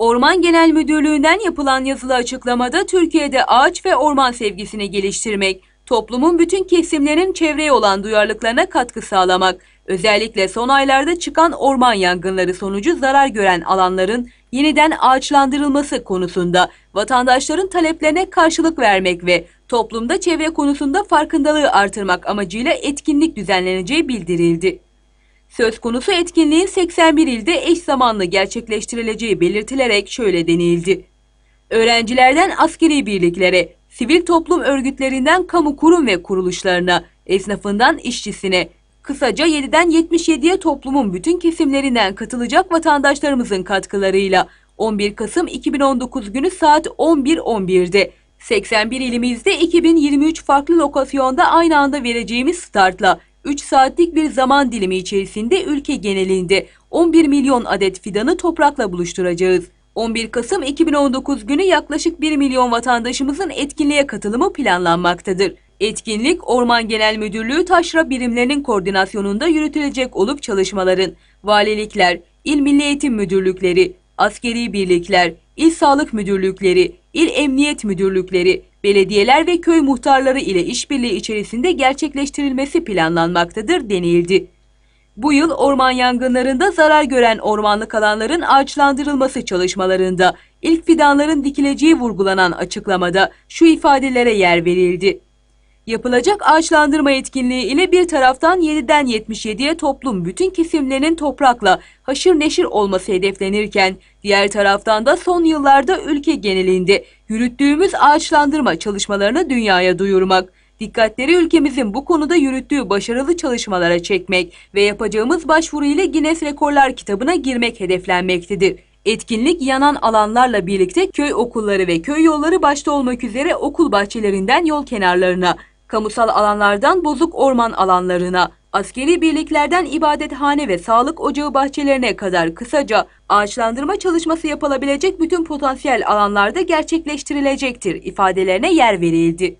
Orman Genel Müdürlüğü'nden yapılan yazılı açıklamada Türkiye'de ağaç ve orman sevgisini geliştirmek, toplumun bütün kesimlerinin çevreye olan duyarlılıklarına katkı sağlamak, özellikle son aylarda çıkan orman yangınları sonucu zarar gören alanların yeniden ağaçlandırılması konusunda vatandaşların taleplerine karşılık vermek ve toplumda çevre konusunda farkındalığı artırmak amacıyla etkinlik düzenleneceği bildirildi. Söz konusu etkinliğin 81 ilde eş zamanlı gerçekleştirileceği belirtilerek şöyle denildi. Öğrencilerden askeri birliklere, sivil toplum örgütlerinden kamu kurum ve kuruluşlarına, esnafından işçisine, kısaca 7'den 77'ye toplumun bütün kesimlerinden katılacak vatandaşlarımızın katkılarıyla 11 Kasım 2019 günü saat 11.11'de 81 ilimizde 2023 farklı lokasyonda aynı anda vereceğimiz startla 3 saatlik bir zaman dilimi içerisinde ülke genelinde 11 milyon adet fidanı toprakla buluşturacağız. 11 Kasım 2019 günü yaklaşık 1 milyon vatandaşımızın etkinliğe katılımı planlanmaktadır. Etkinlik Orman Genel Müdürlüğü taşra birimlerinin koordinasyonunda yürütülecek olup çalışmaların valilikler, il milli eğitim müdürlükleri, askeri birlikler, il sağlık müdürlükleri, il emniyet müdürlükleri, belediyeler ve köy muhtarları ile işbirliği içerisinde gerçekleştirilmesi planlanmaktadır denildi. Bu yıl orman yangınlarında zarar gören ormanlık alanların ağaçlandırılması çalışmalarında ilk fidanların dikileceği vurgulanan açıklamada şu ifadelere yer verildi. Yapılacak ağaçlandırma etkinliği ile bir taraftan 7'den 77'ye toplum bütün kesimlerinin toprakla haşır neşir olması hedeflenirken, diğer taraftan da son yıllarda ülke genelinde yürüttüğümüz ağaçlandırma çalışmalarını dünyaya duyurmak, dikkatleri ülkemizin bu konuda yürüttüğü başarılı çalışmalara çekmek ve yapacağımız başvuru ile Guinness Rekorlar kitabına girmek hedeflenmektedir. Etkinlik yanan alanlarla birlikte köy okulları ve köy yolları başta olmak üzere okul bahçelerinden yol kenarlarına, kamusal alanlardan bozuk orman alanlarına, askeri birliklerden ibadethane ve sağlık ocağı bahçelerine kadar kısaca ağaçlandırma çalışması yapılabilecek bütün potansiyel alanlarda gerçekleştirilecektir ifadelerine yer verildi.